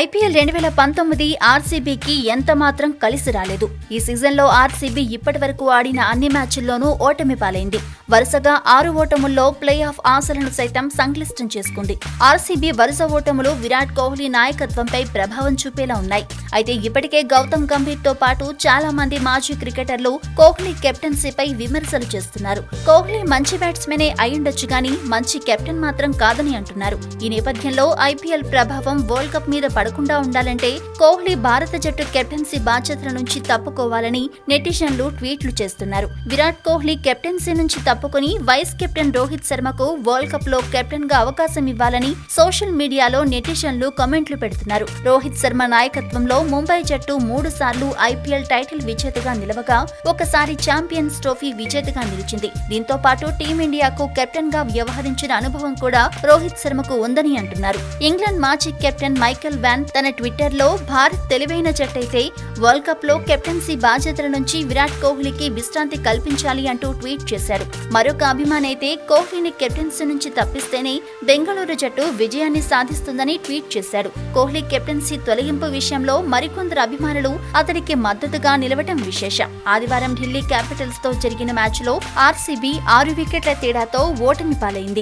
IPL రెండు వేల పంతొమ్మిది ఆర్సీబీకి ఎంత మాత్రం కలిసి రాలేదు. ఈ సీజన్లో ఆర్సీబీ ఇప్పటి వరకు ఆడిన అన్ని మ్యాచ్ల్లోనూ ఓటమి పాలైంది. వరుసగా ఆరు ఓటముల్లో ప్లే ఆఫ్ ఆశలను సైతం సంక్లిష్టం చేసుకుంది. ఆర్సీబీ వరుస ఓటములు విరాట్ కోహ్లీ నాయకత్వంపై ప్రభావం చూపేలా ఉన్నాయి. అయితే ఇప్పటికే గౌతమ్ గంభీర్తో పాటు చాలా మంది మాజీ క్రికెటర్లు కోహ్లీ కెప్టెన్సీపై విమర్శలు చేస్తున్నారు. కోహ్లీ మంచి బ్యాట్స్మెనే అయ్యుండొచ్చు గానీ మంచి కెప్టెన్ మాత్రం కాదని అంటున్నారు. ఈ నేపథ్యంలో ఐపీఎల్ ప్రభావం వరల్డ్ కప్ మీద పడకుండా ఉండాలంటే కోహ్లీ భారత జట్టు కెప్టెన్సీ బాధ్యతల నుంచి తప్పుకోవాలని నెటిజన్లు ట్వీట్లు చేస్తున్నారు. విరాట్ కోహ్లీ కెప్టెన్సీ నుంచి తప్పుకొని వైస్ కెప్టెన్ రోహిత్ శర్మకు వరల్డ్ కప్లో కెప్టెన్గా అవకాశం ఇవ్వాలని సోషల్ మీడియాలో నెటిజన్లు కామెంట్లు పెడుతున్నారు. రోహిత్ శర్మ నాయకత్వంలో ముంబై జట్టు మూడు సార్లు ఐపీఎల్ టైటిల్ విజేతగా నిలవగా ఒకసారి ఛాంపియన్స్ ట్రోఫీ విజేతగా నిలిచింది. దీంతో పాటు టీమిండియాకు కెప్టెన్గా వ్యవహరించిన అనుభవం కూడా రోహిత్ శర్మకు ఉందని అంటున్నారు. ఇంగ్లాండ్ మాజీ కెప్టెన్ మైకెల్ వ్యాన్ తన ట్విట్టర్లో భారత్ తెలివైన జట్టయితే వరల్డ్ కప్లో కెప్టెన్సీ బాధ్యతల నుంచి విరాట్ కోహ్లీకి విశ్రాంతి కల్పించాలి అంటూ ట్వీట్ చేశారు. మరొక అభిమాని అయితే కోహ్లీని కెప్టెన్సీ నుంచి తప్పిస్తేనే బెంగళూరు జట్టు విజయాన్ని సాధిస్తుందని ట్వీట్ చేశారు. కోహ్లీ కెప్టెన్సీ తొలగింపు విషయంలో మరికొందరు అభిమానులు అతడికి మద్దతుగా నిలవటం విశేషం. ఆదివారం ఢిల్లీ క్యాపిటల్స్తో జరిగిన మ్యాచ్లో ఆర్సీబీ ఆరు వికెట్ల తేడాతో ఓటమి పాలైంది.